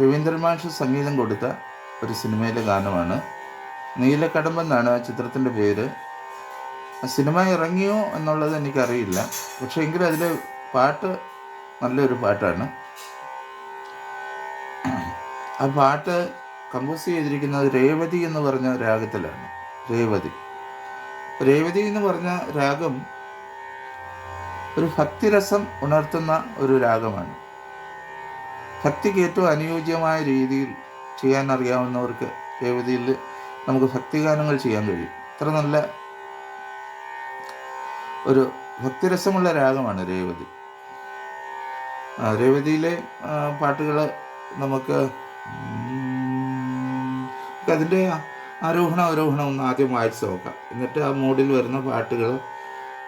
രവീന്ദ്രൻ മാഷ് സംഗീതം കൊടുത്ത ഒരു സിനിമയിലെ ഗാനമാണ്. നീലക്കടമ്പെന്നാണ് ആ ചിത്രത്തിന്റെ പേര്. ആ സിനിമ ഇറങ്ങിയോ എന്നുള്ളത് എനിക്കറിയില്ല. പക്ഷേ എങ്കിലും അതിലെ പാട്ട് നല്ലൊരു പാട്ടാണ്. ആ പാട്ട് കമ്പോസ് ചെയ്തിരിക്കുന്നത് രേവതി എന്ന് പറഞ്ഞ രാഗത്തിലാണ്. രേവതി. രേവതി എന്ന് പറഞ്ഞ രാഗം ഒരു ഭക്തിരസം ഉണർത്തുന്ന ഒരു രാഗമാണ്. ഭക്തിക്ക് ഏറ്റവും അനുയോജ്യമായ രീതിയിൽ ചെയ്യാൻ അറിയാവുന്നവർക്ക് രേവതിയിൽ നമുക്ക് ഭക്തിഗാനങ്ങൾ ചെയ്യാൻ കഴിയും. ഇത്ര നല്ല ഒരു ഭക്തിരസമുള്ള രാഗമാണ് രേവതി. രേവതിയിലെ പാട്ടുകൾ നമുക്ക് അതിന്റെ ആരോഹണം അവരോഹണം ഒന്ന് ആദ്യം വായിച്ച് നോക്കാം. എന്നിട്ട് ആ മൂഡിൽ വരുന്ന പാട്ടുകൾ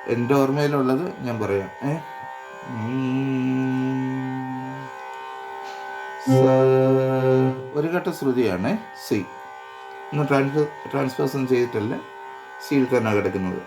എന്റെ ഓർമ്മയിലുള്ളത് ഞാൻ പറയാം. ഏ? ഒരു ഘട്ട ശ്രുതിയാണ് സി. ഒന്ന് ട്രാൻസ്ഫർ ട്രാൻസ്ഫേഴ്സൺ ചെയ്തിട്ടല്ല സിയിൽ തന്നെ കിടക്കുന്നത്.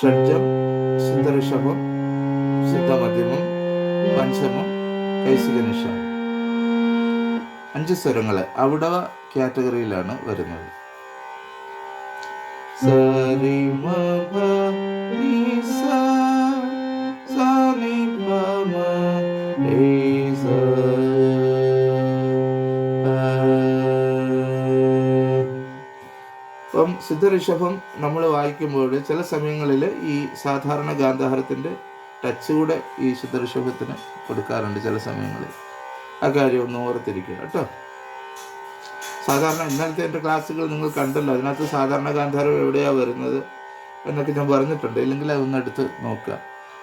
ഷഡ്ജം സിദ്ധഋഷഭം സിദ്ധമധ്യമം പഞ്ചമം അഞ്ച് സ്വരങ്ങൾ അവിടവ കാറ്റഗറിയിലാണ് വരുന്നത്. അപ്പം സിദ്ധഋഷഭം നമ്മൾ വായിക്കുമ്പോൾ ചില സമയങ്ങളിൽ ഈ സാധാരണ ഗാന്ധാരത്തിന്റെ ടച്ച് കൂടെ ഈ സിദ്ധഋഷഭത്തിന് കൊടുക്കാറുണ്ട് ചില സമയങ്ങളിൽ. ആ കാര്യം ഒന്ന് ഓർത്തിരിക്കുക കേട്ടോ. സാധാരണ ഇന്നലത്തെ എന്റെ ക്ലാസ്സുകൾ നിങ്ങൾ കണ്ടല്ലോ. അതിനകത്ത് സാധാരണ ഗാന്ധാരം എവിടെയാണ് വരുന്നത് എന്നൊക്കെ ഞാൻ പറഞ്ഞിട്ടുണ്ട്. ഇല്ലെങ്കിൽ അതൊന്ന് എടുത്ത് നോക്കുക.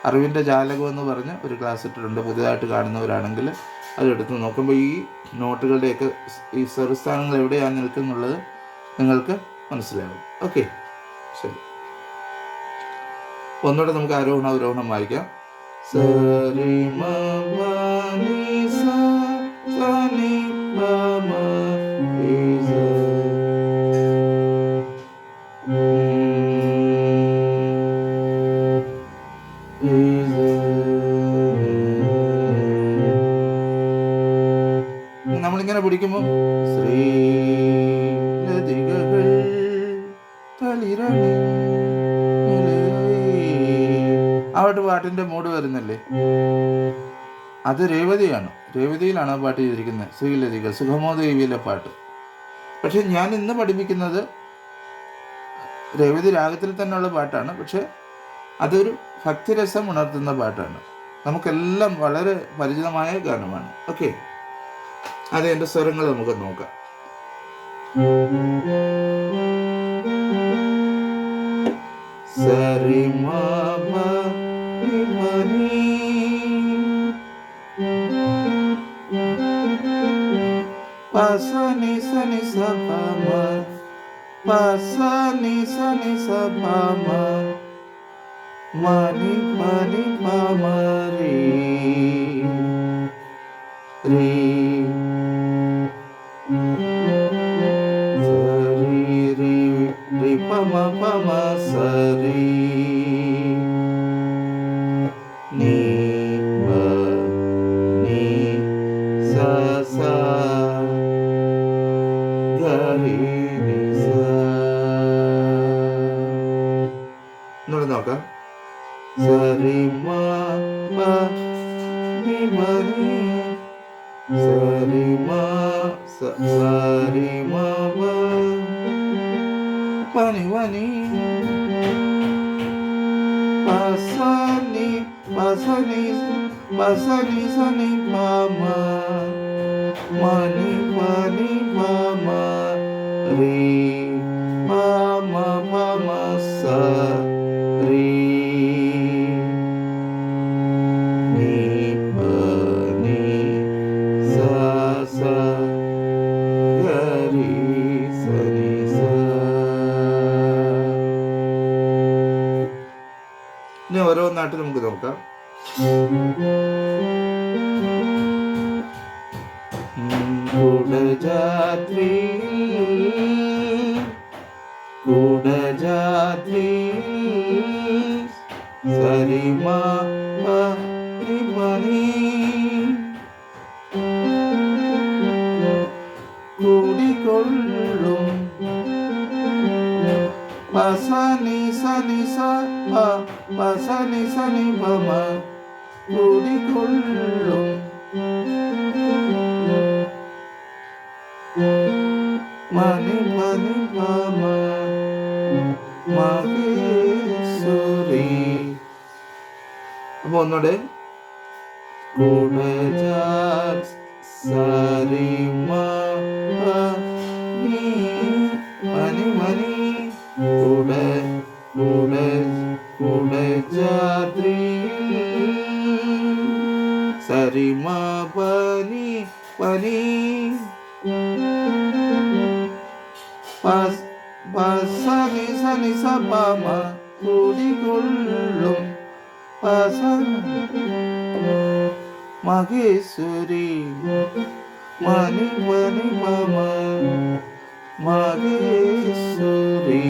അറിവിന്റെ ജാലകം എന്ന് പറഞ്ഞ് ഒരു ക്ലാസ് ഇട്ടിട്ടുണ്ട്. പുതിയതായിട്ട് കാണുന്നവരാണെങ്കിൽ അതെടുത്ത് നോക്കുമ്പോൾ ഈ നോട്ടുകളുടെയൊക്കെ ഈ സ്വരസ്ഥാനങ്ങൾ എവിടെയാണ് നിൽക്കുന്നുള്ളത് നിങ്ങൾക്ക് മനസ്സിലാവും. ഓക്കെ. ശരി. ഒന്നുകൂടെ നമുക്ക് ആരോഹണ അവരോഹണം വായിക്കാം. നമ്മളിങ്ങനെ പിടിക്കുമ്പോൾ ശ്രീ വരുന്നില്ലേ? അത് രേവതിയാണ്. രേവതിയിലാണ് ആ പാട്ട് ചെയ്തിരിക്കുന്നത്. ശ്രീലതിക സുഖമോദേവിയിലെ പാട്ട്. പക്ഷെ ഞാൻ ഇന്ന് പഠിപ്പിക്കുന്നത് രേവതി രാഗത്തിൽ തന്നെയുള്ള പാട്ടാണ്. പക്ഷെ അതൊരു ഭക്തിരസം ഉണർത്തുന്ന പാട്ടാണ്. നമുക്കെല്ലാം വളരെ പരിചിതമായ ഗാനമാണ്. ഓക്കെ? അത് എന്റെ സ്വരങ്ങൾ നമുക്ക് നോക്കാം. സരി Pasani sani sapama Pasani sani sapama Mani mani pamari Ri Sari ri Ri pama pama sari. ഒന്ന് നോക്കാം സരി മ മരി സരി മ സരി മ പനി വനി പസനി പസനി പസനി സനി മാമ മണി മണി മാമ re ma ma ma ma sa Kudajadri Kudajadri സരിമ മണി കൂടിക്കൊള്ളും പസനി സനി സ പ പസനി സനി പമ കൂടിക്കൊള്ളും സരി സരിമാ പനി പനി പസ് പസനി സനി സപമ കുടികൊള്ളും வசந்த் மகேஸ்வரி மணி மணி மம மகேஸ்வரி.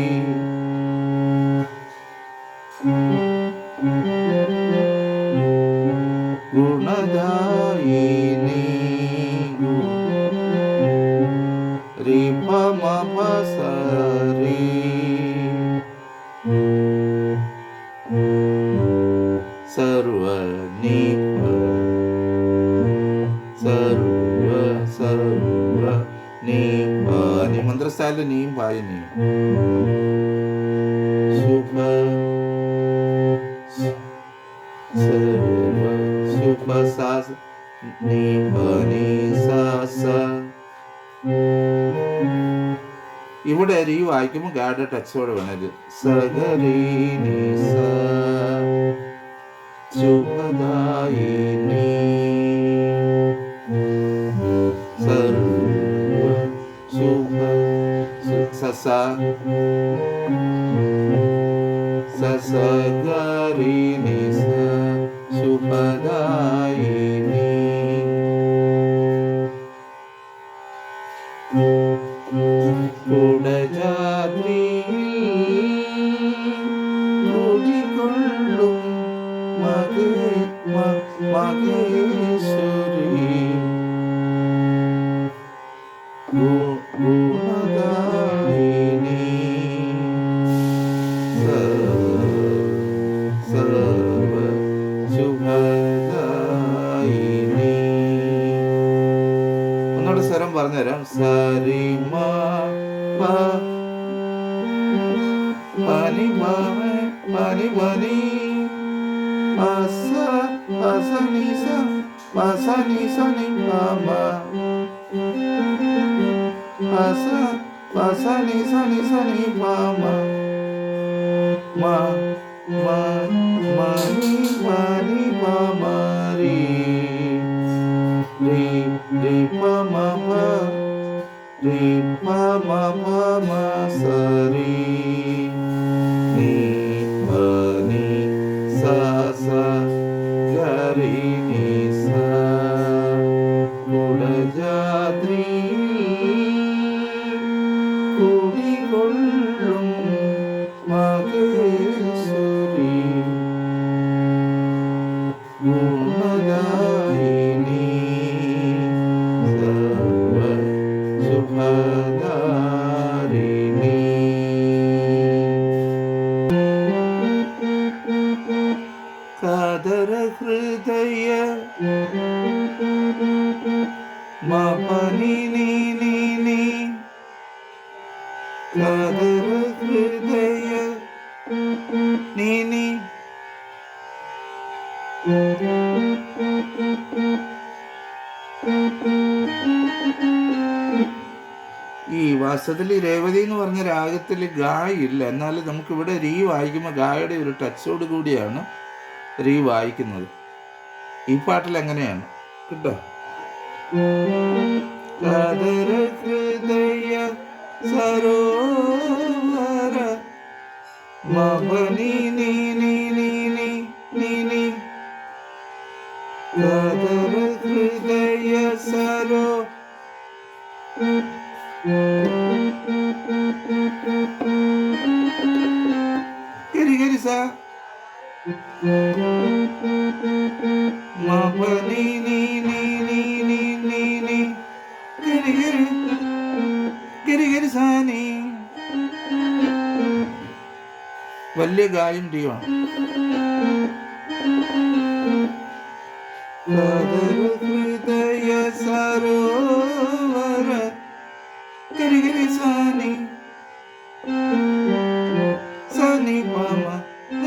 ഇവിടെ രീ വായിക്കുമ്പോൾ ഗാഡ് ടച്ചോടെ വേണത് സഗരീ സസ. സസഗരി പസ പസ നി സ നി സ നി പമ മ മ മനി മനി പമ രി രി രി പമ പ രി പമ പമ സരി നീ പനി സ സ ഗരി നീ സ കുടജാദ്രി കുടികൊള്ളും മഹേശ്വരി ഗുണദായിനി குடிகொள்ளும் மகேஸ்வரி குணதாயினி சர்வ சுபதாரிணி நீ. വാസ്തവത്തിൽ രേവതി എന്ന് പറഞ്ഞ രാഗത്തിൽ ഗായ ഇല്ല എന്നാൽ നമുക്കിവിടെ രീ വായിക്കുമ്പോൾ ഗായയുടെ ഒരു ടച്ചോട് കൂടിയാണ് രീ വായിക്കുന്നത്. ഈ പാട്ടിൽ എങ്ങനെയാണ്? കേട്ടോ. ഹൃദയ സരോവര മപനി മപനി നീ നീ നീ നീ നീ നീ ഗരി ഗരി ഗരി ഗരി സാ നീ വലിയ ഗായം ടീമാണ് ഹൃദയ സരോവര ഗരി ഗരി സാനി സാനി പാമ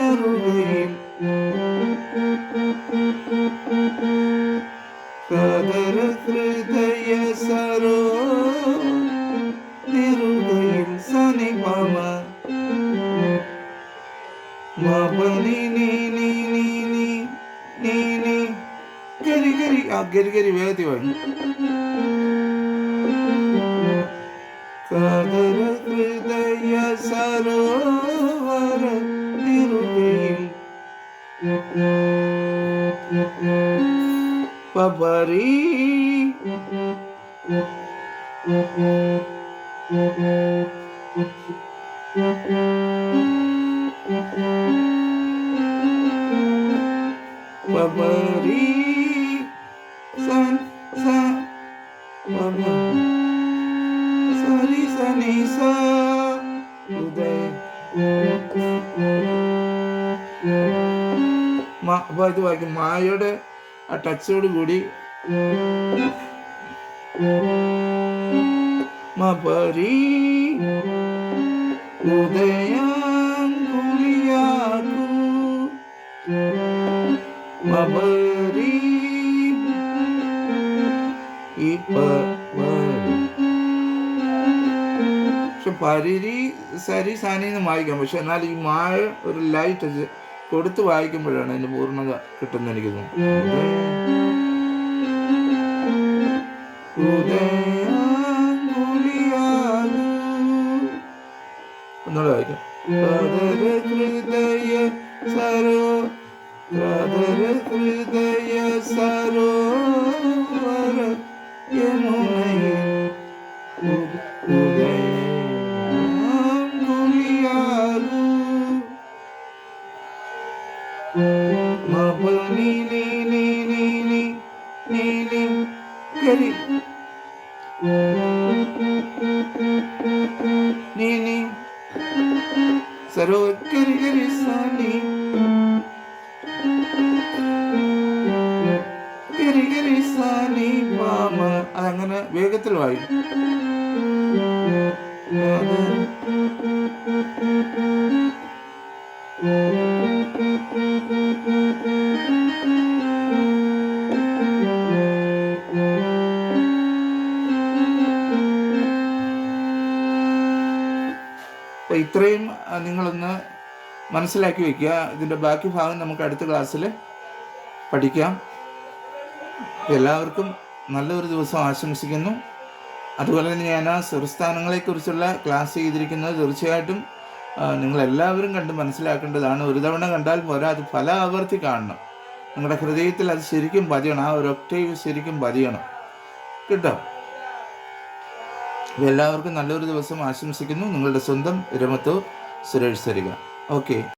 നെറുകയിൽ കാതര ഹൃദയ സരോ നെറുകയിൽ സാനി പാമ മപനി നീ നീ നീ നീ നീ നീ ഗരി ഗരി ആ ഗരി ഗരി വേഗത്തിൽ വാങ്ങി കാതര ഹൃദയ സരോവര പപരി പപരി സൻ സ സരി സനി സ. ഉദയ ഇത് വായിക്കും. മായയുടെ ആ ടച്ചോട് കൂടി മപരി ഉദയാങ്കുലിയാകു മപരി പക്ഷെ പരിരി സരി സാനിന്ന് വായിക്കാം. പക്ഷെ എന്നാൽ ഈ മായ ഒരു ലൈറ്റ് കൊടുത്ത് വായിക്കുമ്പോഴാണ് അതിന്റെ പൂർണത കിട്ടുന്ന എനിക്ക് തോന്നുന്നു. 고대한 우리 아들 날아야겠 അതങ്ങനെ വേഗത്തിൽ വായിക്കും അപ്പോൾ ഇത്രയും നിങ്ങളൊന്ന് മനസ്സിലാക്കി വെക്കുക. ഇതിന്റെ ബാക്കി ഭാഗം നമുക്ക് അടുത്ത ക്ലാസ്സിൽ പഠിക്കാം. എല്ലാവർക്കും നല്ലൊരു ദിവസം ആശംസിക്കുന്നു. അതുപോലെ തന്നെ ഞാൻ ആ സംസ്ഥാനങ്ങളെക്കുറിച്ചുള്ള ക്ലാസ് ചെയ്തിരിക്കുന്നത് തീർച്ചയായിട്ടും നിങ്ങളെല്ലാവരും കണ്ട് മനസ്സിലാക്കേണ്ടതാണ്. ഒരു തവണ കണ്ടാൽ പോരാ അത് പല ആവർത്തി കാണണം. നിങ്ങളുടെ ഹൃദയത്തിൽ അത് ശരിക്കും പതിയണം. ആ ഒരു ഒക്ടേവ് ശരിക്കും പതിയണം. കേട്ടോ? എല്ലാവർക്കും നല്ലൊരു ദിവസം ആശംസിക്കുന്നു. നിങ്ങളുടെ സ്വന്തം രമത്തൂർ സുരേഷ് സരിക. ഓക്കെ.